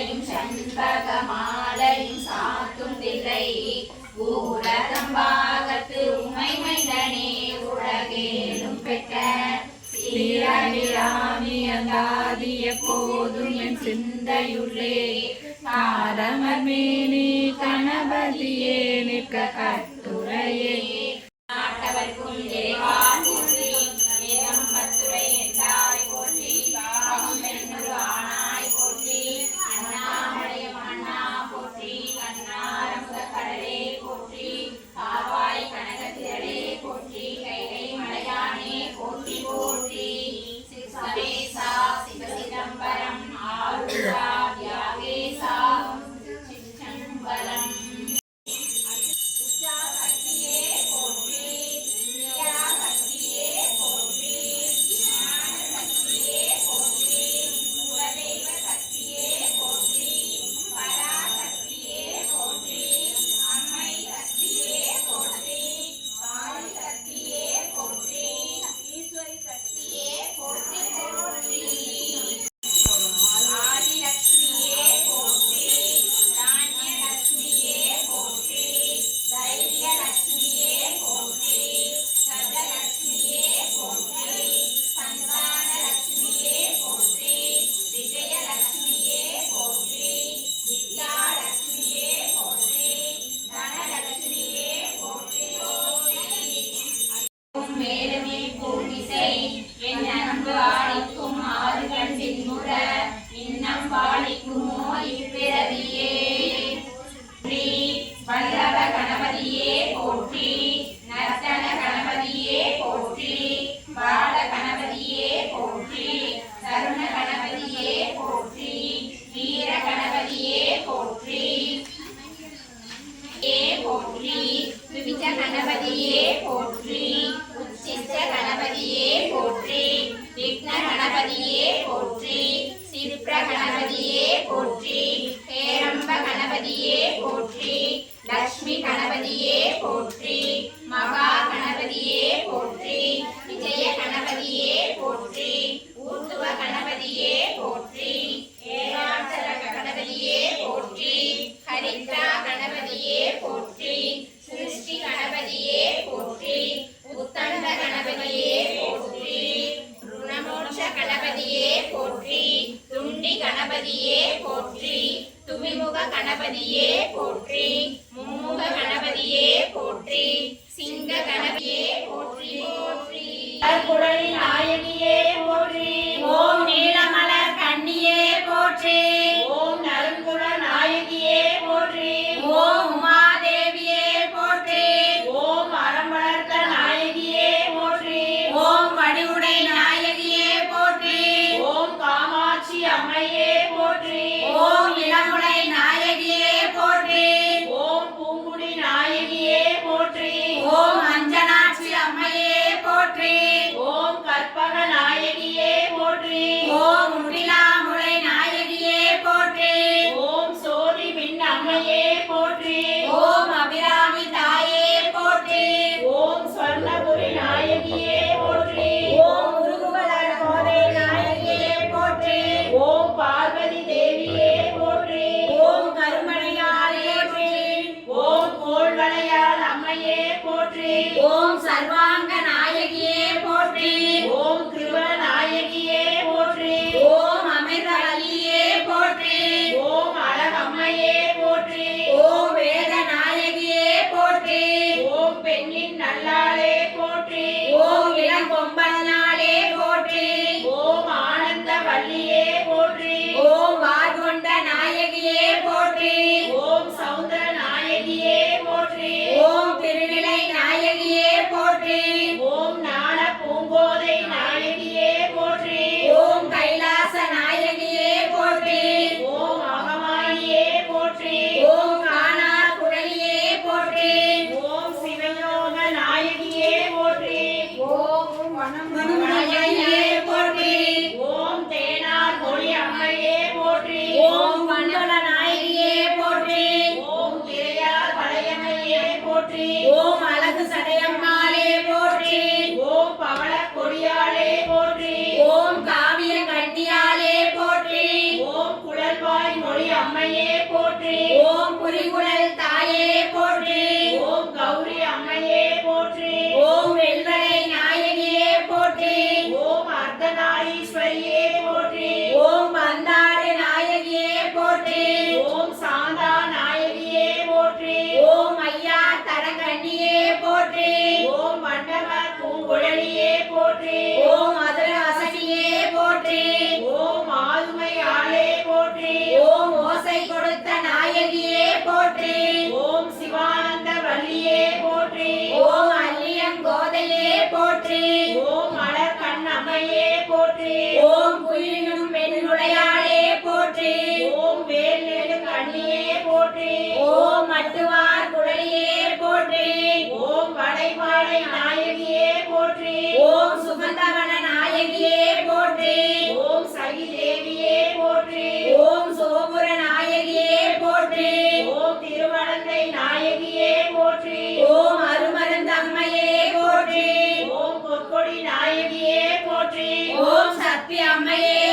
மாலையும் சண்பக மாலையும் சாத்தும் தில்லை. ஊரகம் பாகத்து உமை மைந்தனே உலகேலும் பெற்ற சீரமிராமி அந்தாதிய போதும் என் சிந்தையுள்ளே. தாரமர் கணபதியே நிற்க கட்டுரையே. நாட்டவர்க்கும் தேவா போற்றி பேரம்ப கணபதியே போற்றி லக்ஷ்மி கணபதியே போற்றி மகா கணபதியே போற்றி விஜய கணபதியே போற்றி ஊர்துவ கணபதியே போற்றி ஏகாட்சர கணபதியே போற்றி ஹரித்ரா கணபதியே போற்றி சிருஷ்டி கணபதியே போற்றி உத்தண்ட கணபதியே போற்றி ருணமோட்ச கணபதியே போற்றி துண்டி கணபதியே கணபதியே போற்றி. மும்முக கணபதியே போற்றி. சிங்க கணபதியே போற்றி. போற்றி நாயகி Bayan. தடங்கண்ணியே போற்றி. ஓம் மண்டப பூங்குழலியே அப்பி அம்மையே